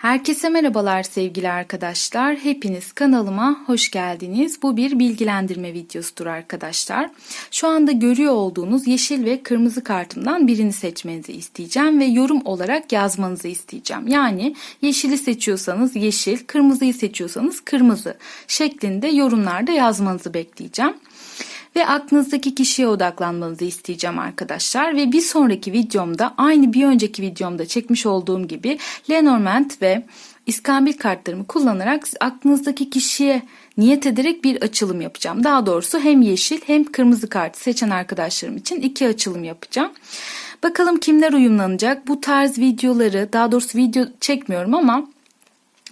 Herkese merhabalar sevgili arkadaşlar. Hepiniz kanalıma hoş geldiniz. Bu bir bilgilendirme videosudur arkadaşlar. Şu anda görüyor olduğunuz yeşil ve kırmızı kartımdan birini seçmenizi isteyeceğim ve yorum olarak yazmanızı isteyeceğim. Yani yeşili seçiyorsanız yeşil, kırmızıyı seçiyorsanız kırmızı şeklinde yorumlarda yazmanızı bekleyeceğim ve aklınızdaki kişiye odaklanmanızı isteyeceğim arkadaşlar. Ve bir sonraki videomda aynı bir önceki videomda çekmiş olduğum gibi Lenormand ve İskambil kartlarımı kullanarak aklınızdaki kişiye niyet ederek bir açılım yapacağım. Daha doğrusu hem yeşil hem kırmızı kartı seçen arkadaşlarım için iki açılım yapacağım. Bakalım kimler uyumlanacak? Bu tarz videoları daha doğrusu video çekmiyorum ama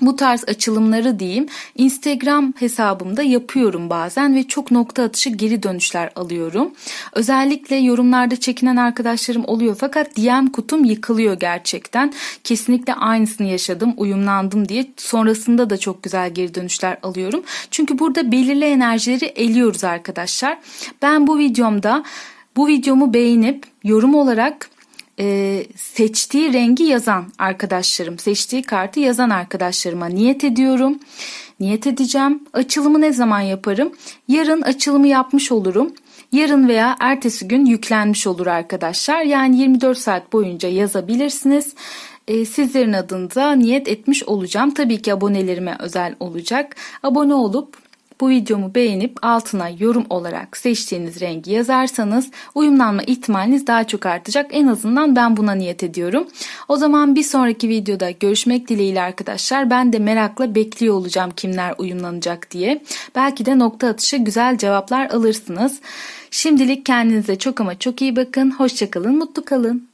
bu tarz açılımları diyeyim Instagram hesabımda yapıyorum bazen ve çok nokta atışı geri dönüşler alıyorum. Özellikle yorumlarda çekinen arkadaşlarım oluyor fakat DM kutum yıkılıyor gerçekten. Kesinlikle aynısını yaşadım, uyumlandım diye. Sonrasında da çok güzel geri dönüşler alıyorum. Çünkü burada belirli enerjileri eliyoruz arkadaşlar. Ben bu videomda bu videomu beğenip yorum olarak e, seçtiği rengi yazan arkadaşlarım, seçtiği kartı yazan arkadaşlarıma niyet ediyorum. Niyet edeceğim. Açılımı ne zaman yaparım? Yarın açılımı yapmış olurum. Yarın veya ertesi gün yüklenmiş olur arkadaşlar. Yani 24 saat boyunca yazabilirsiniz. E, sizlerin adınıza niyet etmiş olacağım. Tabii ki abonelerime özel olacak. Abone olup bu videomu beğenip altına yorum olarak seçtiğiniz rengi yazarsanız uyumlanma ihtimaliniz daha çok artacak. En azından ben buna niyet ediyorum. O zaman bir sonraki videoda görüşmek dileğiyle arkadaşlar. Ben de merakla bekliyor olacağım kimler uyumlanacak diye. Belki de nokta atışı güzel cevaplar alırsınız. Şimdilik kendinize çok ama çok iyi bakın. Hoşçakalın, mutlu kalın.